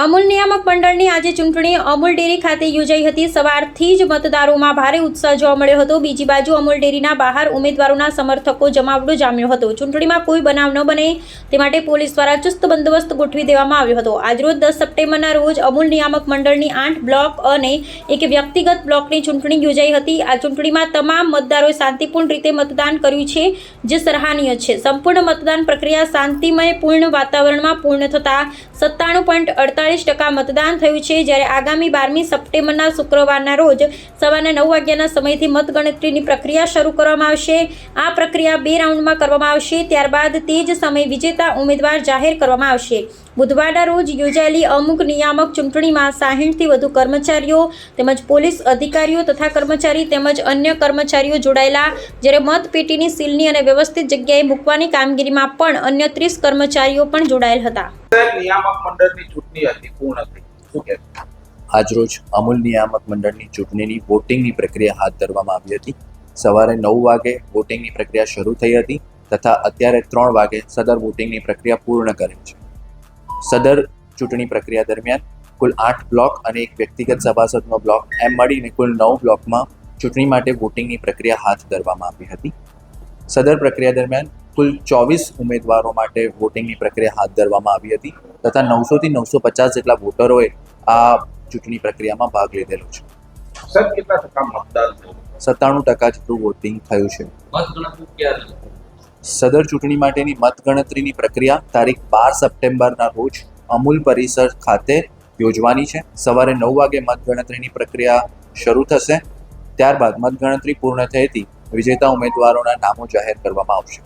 અમૂલ નિયામક મંડળની આજે ચૂંટણી અમૂલ ડેરી ખાતે યોજાઈ હતી. સવારથી જ મતદારોમાં ભારે ઉત્સાહ જોવા મળ્યો હતો. બીજી બાજુ અમૂલ ડેરીના બહાર ઉમેદવારોના સમર્થકો જમાવડો જામ્યો હતો. ચૂંટણીમાં કોઈ બનાવ ન બને તે માટે પોલીસ દ્વારા ચુસ્ત બંદોબસ્ત ગોઠવી દેવામાં આવ્યો હતો. આજરોજ દસ સપ્ટેમ્બરના રોજ અમૂલ નિયામક મંડળની આઠ બ્લોક અને એક વ્યક્તિગત બ્લોકની ચૂંટણી યોજાઈ હતી. આ ચૂંટણીમાં તમામ મતદારોએ શાંતિપૂર્ણ રીતે મતદાન કર્યું છે, જે સરાહનીય છે. સંપૂર્ણ મતદાન પ્રક્રિયા શાંતિમય, પૂર્ણ વાતાવરણમાં પૂર્ણ થતાં સત્તાણું પોઈન્ટ અડતાલીસ ટકા મતદાન થયું છે. જ્યારે આગામી બારમી સપ્ટેમ્બરના શુક્રવારના રોજ સવારના નવ વાગ્યાના સમયથી મતગણતરીની પ્રક્રિયા શરૂ કરવામાં આવશે. આ પ્રક્રિયા બે રાઉન્ડમાં કરવામાં આવશે. ત્યારબાદ તે જ સમયે વિજેતા ઉમેદવાર જાહેર કરવામાં આવશે. બુધવારના રોજ યોજાયેલી અમુક નિયામક ચૂંટણીમાં સાહીઠથી વધુ કર્મચારીઓ તેમજ પોલીસ અધિકારીઓ તથા કર્મચારી તેમજ અન્ય કર્મચારીઓ જોડાયેલા. જ્યારે મતપેટીની સીલની અને વ્યવસ્થિત જગ્યાએ મૂકવાની કામગીરીમાં પણ અન્ય ત્રીસ કર્મચારીઓ પણ જોડાયેલ હતા. નિયામક મંડળની ચૂંટણી હતી પૂર્ણ થઈ શું કે આજરોજ અમૂલ નિયામક મંડળની ચૂંટણીની વોટિંગની પ્રક્રિયા હાથ ધરવામાં આવી હતી. સવારે નવ વાગે વોટિંગની પ્રક્રિયા શરૂ થઈ હતી તથા અત્યારે ત્રણ વાગે સદર વોટિંગની પ્રક્રિયા પૂર્ણ કરે છે. સદર ચૂંટણી પ્રક્રિયા દરમિયાન કુલ આઠ બ્લોક અને એક વ્યક્તિગત સભાસદનો બ્લોક એમ મળીને કુલ નવ બ્લોકમાં ચૂંટણી માટે વોટિંગની પ્રક્રિયા હાથ ધરવામાં આવી હતી. સદર પ્રક્રિયા દરમિયાન કુલ ચોવીસ ઉમેદવારો માટે વોટિંગની પ્રક્રિયા હાથ ધરવામાં આવી હતી તથા નવસોથી નવસો પચાસ જેટલા વોટરોએ આ ચૂંટણી પ્રક્રિયામાં ભાગ લીધેલો છે. સાહેબ કેટલા ટકા મતદાન થયું સત્તાણું ટકા જેટલું વોટિંગ થયું છે. સદર ચૂંટણી માટેની મતગણતરીની પ્રક્રિયા તારીખ બાર સપ્ટેમ્બરના રોજ અમૂલ પરિસર ખાતે યોજવાની છે. સવારે નવ વાગે મતગણતરીની પ્રક્રિયા શરૂ થશે. ત્યારબાદ મતગણતરી પૂર્ણ થયેથી વિજેતા ઉમેદવારોના નામો જાહેર કરવામાં આવશે.